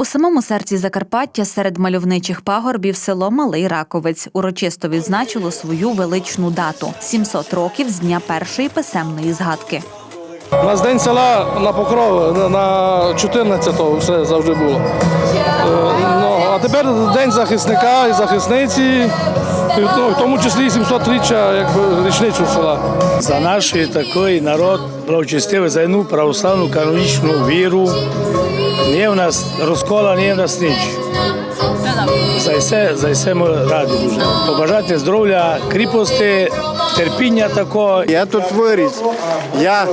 У самому серці Закарпаття серед мальовничих пагорбів село Малий Раковець урочисто відзначило свою величну дату 700 років з дня першої писемної згадки. У нас день села на покров на- на 14-го все завжди було. Е, Ну, а тепер день захисника і захисниці, і, ну, в тому числі і 700-річчя якби, річницю села. За наш такий народ благочестивий за одну православну канонічну віру. Не в нас розкола, не в нас ніч. За все, за все ми раді дуже. Побажати здоров'я, кріпості, терпіння такого. Я тут виріс. Я,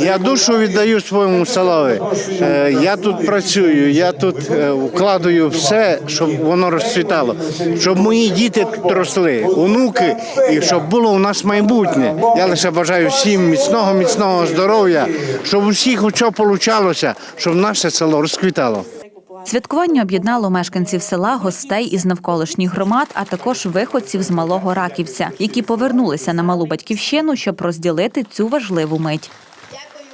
я душу віддаю своєму селові. Е, Я тут працюю, я тут е, вкладаю все, щоб воно розцвітало, щоб мої діти тут росли, онуки, і щоб було у нас майбутнє. Я лише бажаю всім міцного, міцного здоров'я, щоб у всіх що получалося, щоб наше село розквітало. Святкування об'єднало мешканців села, гостей із навколишніх громад, а також виходців з малого Раківця, які повернулися на малу батьківщину, щоб розділити цю важливу мить.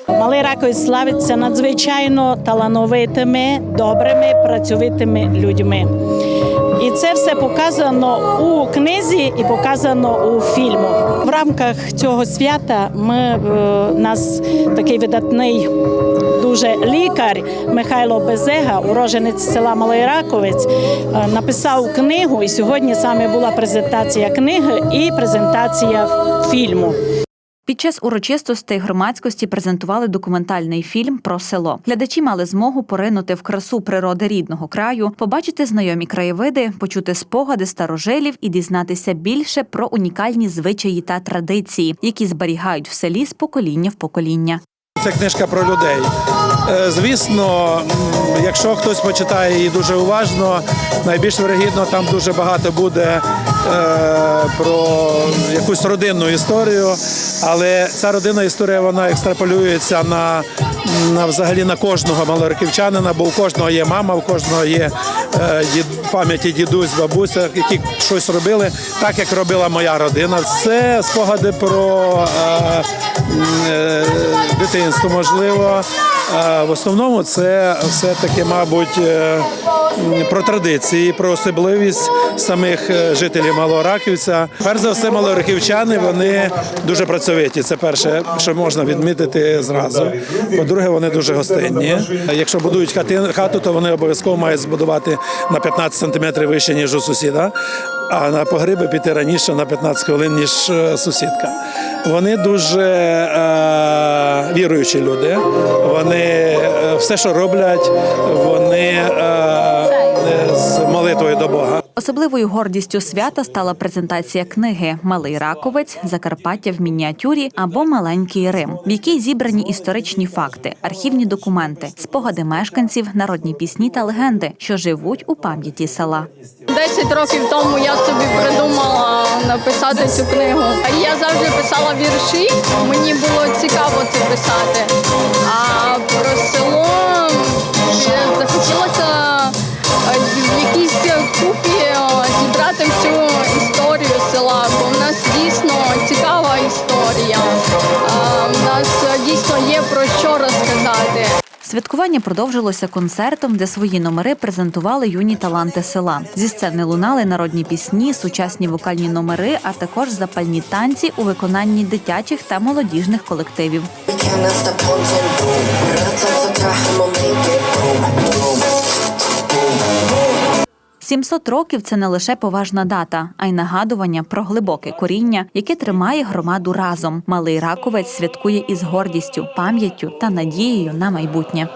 Малий Раковець славиться надзвичайно талановитими, добрими, працьовитими людьми. І це все показано у книзі і показано у фільму. В рамках цього свята ми е, нас такий видатний дуже лікар Михайло Безега, уроженець села Малий Раковець, е, написав книгу. І сьогодні саме була презентація книги і презентація фільму. Під час урочистостей громадськості презентували документальний фільм про село. Глядачі мали змогу поринути в красу природи рідного краю, побачити знайомі краєвиди, почути спогади старожилів і дізнатися більше про унікальні звичаї та традиції, які зберігають в селі з покоління в покоління. Це книжка про людей. Е, Звісно, якщо хтось почитає її дуже уважно, найбільш вирогідно там дуже багато буде е, про якусь родинну історію, але ця родинна історія вона екстраполюється на, на взагалі на кожного малориківчанина, бо у кожного є мама, у кожного є е, дід, пам'яті дідусь, бабуся, які щось робили, так як робила моя родина. Це спогади про е, е, дитинство, можливо. В основному це все-таки, мабуть, е, про традиції, про особливість самих е, жителів Малораківця. Перш за все, малораківчани вони дуже працьовиті. Це перше, що можна відмітити зразу. По-друге, вони дуже гостинні. Якщо будують хату, то вони обов'язково мають збудувати на 15 сантиметрів вище, ніж у сусіда. А на погриби піти раніше на 15 хвилин, ніж е, сусідка. Вони дуже е, віруючі люди. Вони е, все, що роблять, вони е, е, з молитвою до Бога. Особливою гордістю свята стала презентація книги Малий Раковець, Закарпаття в мініатюрі або Маленький Рим, в якій зібрані історичні факти, архівні документи, спогади мешканців, народні пісні та легенди, що живуть у пам'яті села. 10 років тому я собі написати цю книгу. Я завжди писала вірші, мені було цікаво це писати. А Святкування продовжилося концертом, де свої номери презентували юні таланти села. Зі сцени лунали народні пісні, сучасні вокальні номери, а також запальні танці у виконанні дитячих та молодіжних колективів. 700 років це не лише поважна дата, а й нагадування про глибоке коріння, яке тримає громаду разом. Малий раковець святкує із гордістю, пам'яттю та надією на майбутнє.